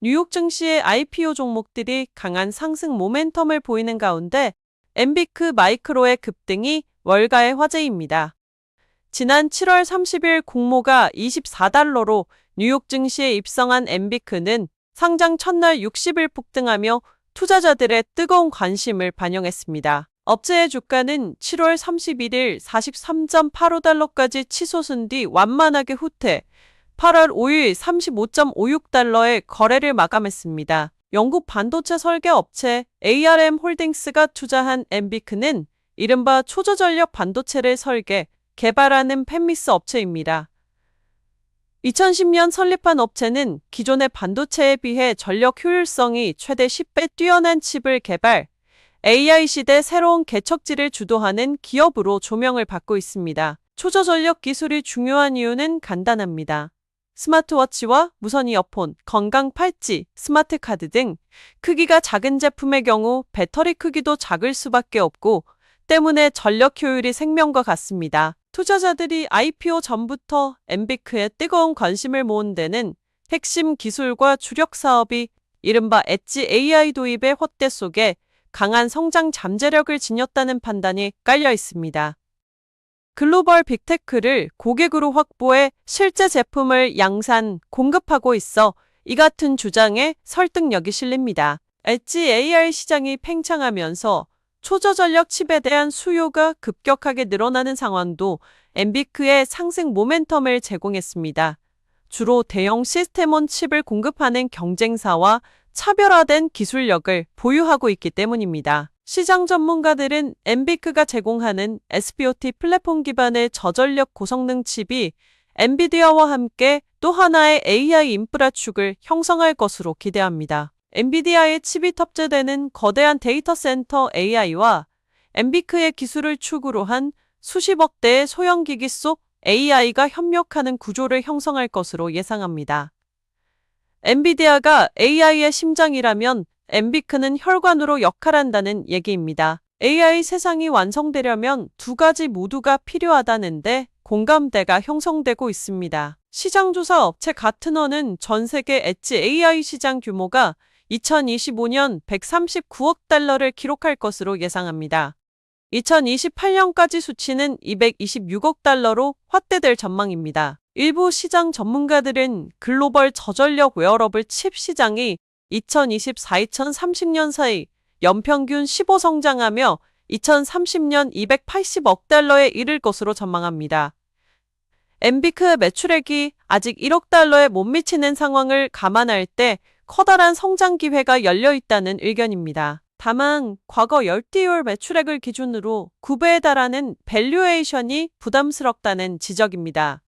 뉴욕 증시의 IPO 종목들이 강한 상승 모멘텀을 보이는 가운데 엠비크 마이크로의 급등이 월가의 화제입니다. 지난 7월 30일 공모가 24달러로 뉴욕 증시에 입성한 엠비크는 상장 첫날 60일 폭등하며 투자자들의 뜨거운 관심을 반영했습니다. 업체의 주가는 7월 31일 43.85달러까지 치솟은 뒤 완만하게 후퇴, 8월 5일 35.56달러에 거래를 마감했습니다. 영국 반도체 설계 업체 ARM 홀딩스가 투자한 엠비크는 이른바 초저전력 반도체를 설계, 개발하는 팹미스 업체입니다. 2010년 설립한 업체는 기존의 반도체에 비해 전력 효율성이 최대 10배 뛰어난 칩을 개발, AI 시대 새로운 개척지를 주도하는 기업으로 조명을 받고 있습니다. 초저전력 기술이 중요한 이유는 간단합니다. 스마트워치와 무선 이어폰, 건강 팔찌, 스마트 카드 등 크기가 작은 제품의 경우 배터리 크기도 작을 수밖에 없고 때문에 전력 효율이 생명과 같습니다. 투자자들이 IPO 전부터 엠비크에 뜨거운 관심을 모은 데는 핵심 기술과 주력 사업이 이른바 엣지 AI 도입의 확대 속에 강한 성장 잠재력을 지녔다는 판단이 깔려 있습니다. 글로벌 빅테크를 고객으로 확보해 실제 제품을 양산, 공급하고 있어 이 같은 주장에 설득력이 실립니다. 엣지 AI 시장이 팽창하면서 초저전력 칩에 대한 수요가 급격하게 늘어나는 상황도 엠비크의 상승 모멘텀을 제공했습니다. 주로 대형 시스템온 칩을 공급하는 경쟁사와 차별화된 기술력을 보유하고 있기 때문입니다. 시장 전문가들은 엠비크가 제공하는 SBOT 플랫폼 기반의 저전력 고성능 칩이 엔비디아와 함께 또 하나의 AI 인프라 축을 형성할 것으로 기대합니다. 엔비디아의 칩이 탑재되는 거대한 데이터 센터 AI와 엠비크의 기술을 축으로 한 수십억 대의 소형 기기 속 AI가 협력하는 구조를 형성할 것으로 예상합니다. 엔비디아가 AI의 심장이라면 엠비크는 혈관으로 역할한다는 얘기입니다. AI 세상이 완성되려면 두 가지 모두가 필요하다는데 공감대가 형성되고 있습니다. 시장조사 업체 가트너는 전 세계 엣지 AI 시장 규모가 2025년 139억 달러를 기록할 것으로 예상합니다. 2028년까지 수치는 226억 달러로 확대될 전망입니다. 일부 시장 전문가들은 글로벌 저전력 웨어러블 칩 시장이 2024-2030년 사이 연평균 15 성장하며 2030년 280억 달러에 이를 것으로 전망합니다. 엠비크의 매출액이 아직 1억 달러에 못 미치는 상황을 감안할 때 커다란 성장 기회가 열려 있다는 의견입니다. 다만 과거 열띠율 매출액을 기준으로 9배에 달하는 밸류에이션이 부담스럽다는 지적입니다.